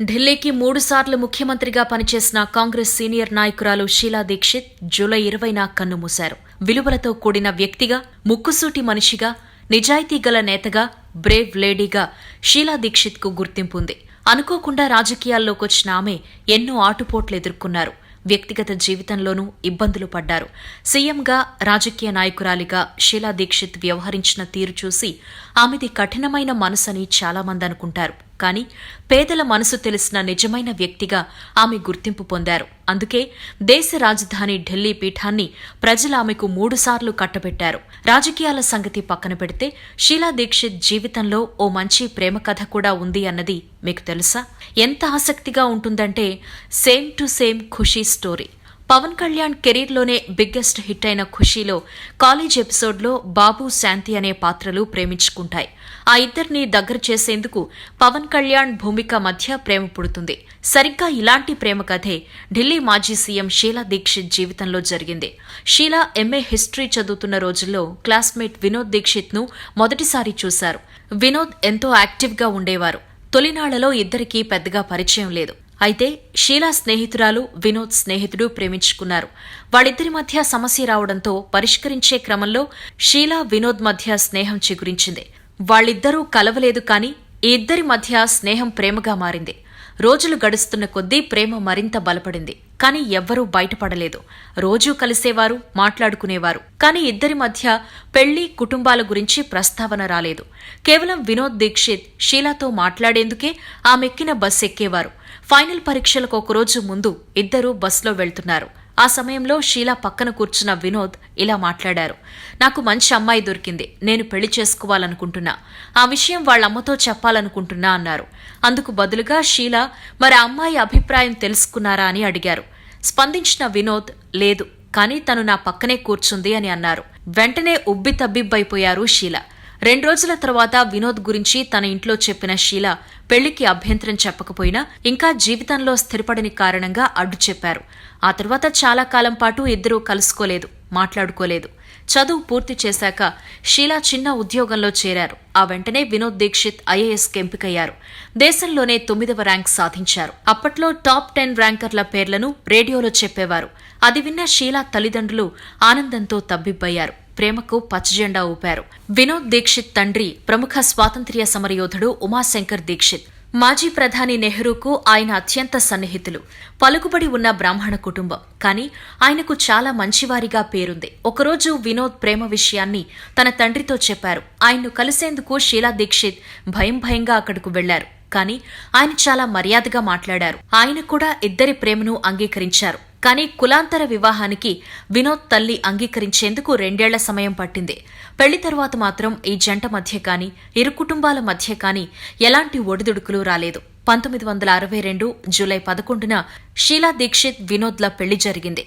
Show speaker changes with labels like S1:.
S1: ఢిల్లీకి మూడుసార్లు ముఖ్యమంత్రిగా పనిచేసిన కాంగ్రెస్ సీనియర్ నాయకురాలు షీలా దీక్షిత్ జూలై ఇరవైన కన్నుమూశారు. విలువలతో కూడిన వ్యక్తిగా ముక్కుసూటి మనిషిగా నిజాయితీ గల నేతగా బ్రేవ్ లేడీగా షీలా దీక్షిత్కు కు గుర్తింపుంది అనుకోకుండా రాజకీయాల్లోకొచ్చిన ఆమె ఎన్నో ఆటుపోట్లు ఎదుర్కొన్నారు. వ్యక్తిగత జీవితంలోనూ ఇబ్బందులు పడ్డారు. సీఎంగా రాజకీయ నాయకురాలిగా షీలా దీక్షిత్ వ్యవహరించిన తీరు చూసి ఆమెది కఠినమైన మనసని చాలామంది అనుకుంటారు. కానీ పేదల మనసు తెలిసిన నిజమైన వ్యక్తిగా ఆమె గుర్తింపు పొందారు. అందుకే దేశ రాజధాని ఢిల్లీ పీఠాన్ని ప్రజలు ఆమెకు మూడుసార్లు కట్టబెట్టారు. రాజకీయాల సంగతి పక్కన పెడితే షీలా దీక్షిత్ జీవితంలో ఓ మంచి ప్రేమ కథ కూడా ఉంది అన్నది మీకు తెలుసా? ఎంత ఆసక్తిగా ఉంటుందంటే same to same Kushi story. Pawan Kalyan కెరీర్లోనే biggest hit అయిన ఖుషీలో కాలేజ్ ఎపిసోడ్లో బాబు శాంతి అనే పాత్రలు ప్రేమించుకుంటాయి. ఆ ఇద్దరిని దగ్గర చేసేందుకు పవన్ కళ్యాణ్ భూమిక మధ్య ప్రేమ పుడుతుంది. సరిగ్గా ఇలాంటి ప్రేమ కథే ఢిల్లీ మాజీ సీఎం షీలా దీక్షిత్ జీవితంలో జరిగింది. షీలా ఎంఏ హిస్టరీ చదువుతున్న రోజుల్లో క్లాస్మేట్ వినోద్ దీక్షిత్ను మొదటిసారి చూశారు. వినోద్ ఎంతో యాక్టివ్గా ఉండేవారు. తొలినాళ్ళలో ఇద్దరికీ పెద్దగా పరిచయం లేదు. అయితే షీలా స్నేహితురాలు వినోద్ స్నేహితుడు ప్రేమించుకున్నారు. వాళ్ళిద్దరి మధ్య సమస్య రావడంతో పరిష్కరించే క్రమంలో షీలా వినోద్ మధ్య స్నేహం చిగురించింది. వాళ్ళిద్దరూ కలవలేదు కాని ఈ ఇద్దరి మధ్య స్నేహం ప్రేమగా మారింది. రోజులు గడుస్తున్న కొద్దీ ప్రేమ మరింత బలపడింది. కానీ ఎవ్వరూ బయటపడలేదు. రోజూ కలిసేవారు మాట్లాడుకునేవారు. కానీ ఇద్దరి మధ్య పెళ్ళి కుటుంబాల గురించి ప్రస్తావన రాలేదు. కేవలం వినోద్ దీక్షిత్ షీలాతో మాట్లాడేందుకే ఆమెక్కిన బస్ ఎక్కేవారు. ఫైనల్ పరీక్షలకు ఒకరోజు ముందు ఇద్దరూ బస్లో వెళ్తున్నారు. ఆ సమయంలో షీలా పక్కన కూర్చున్న వినోద్ ఇలా మాట్లాడారు. నాకు మంచి అమ్మాయి దొరికింది. నేను పెళ్ళి చేసుకోవాలనుకుంటున్నా. ఆ విషయం వాళ్ళమ్మతో చెప్పాలనుకుంటున్నా అన్నారు. అందుకు బదులుగా షీలా మరి అమ్మాయి అభిప్రాయం తెలుసుకున్నారా అని అడిగారు. స్పందించిన వినోద్ లేదు కానీ తను నా పక్కనే కూర్చుంది అని అన్నారు. వెంటనే ఉబ్బి తబ్బిబ్బైపోయారు షీలా. రెండు రోజుల తర్వాత వినోద్ గురించి తన ఇంట్లో చెప్పిన షీల పెళ్ళికి అభ్యంతరం చెప్పకపోయినా ఇంకా జీవితంలో స్థిరపడని కారణంగా అడ్డు చెప్పారు. ఆ తర్వాత చాలా కాలం పాటు ఇద్దరూ కలుసుకోలేదు మాట్లాడుకోలేదు. చదువు పూర్తి చేశాక షీలా చిన్న ఉద్యోగంలో చేరారు. ఆ వెంటనే వినోద్ దీక్షిత్ ఐఏఎస్కి ఎంపికయ్యారు. దేశంలోనే తొమ్మిదవ ర్యాంక్ సాధించారు. అప్పట్లో టాప్ టెన్ ర్యాంకర్ల పేర్లను రేడియోలో చెప్పేవారు. అది విన్న షీలా తల్లిదండ్రులు ఆనందంతో తబ్బిబ్బయ్యారు. ప్రేమకు పచ్చజెండా ఊపారు. వినోద్ దీక్షిత్ తండ్రి ప్రముఖ స్వాతంత్ర్య సమరయోధుడు ఉమాశంకర్ దీక్షిత్. మాజీ ప్రధాని నెహ్రూకు ఆయన అత్యంత సన్నిహితులు. పలుకుబడి ఉన్న బ్రాహ్మణ కుటుంబం. కానీ ఆయనకు చాలా మంచివారిగా పేరుంది. ఒకరోజు వినోద్ ప్రేమ విషయాన్ని తన తండ్రితో చెప్పారు. ఆయన్ను కలిసేందుకు షీలా దీక్షిత్ భయం భయంగా అక్కడకు వెళ్ళారు. కానీ ఆయన చాలా మర్యాదగా మాట్లాడారు. ఆయన కూడా ఇద్దరి ప్రేమను అంగీకరించారు. కానీ కులాంతర వివాహానికి వినోద్ తల్లి అంగీకరించేందుకు రెండేళ్ళ సమయం పట్టింది. పెళ్ళి తరువాత మాత్రం ఈ జంట మధ్య కాని ఇరు కుటుంబాల మధ్య కాని ఎలాంటి ఒడిదుడుకులు రాలేదు. పంతొమ్మిది వందల అరవై రెండు జూలై పదకొండున షీలా దీక్షిత్ వినోద్ల పెళ్ళి జరిగింది.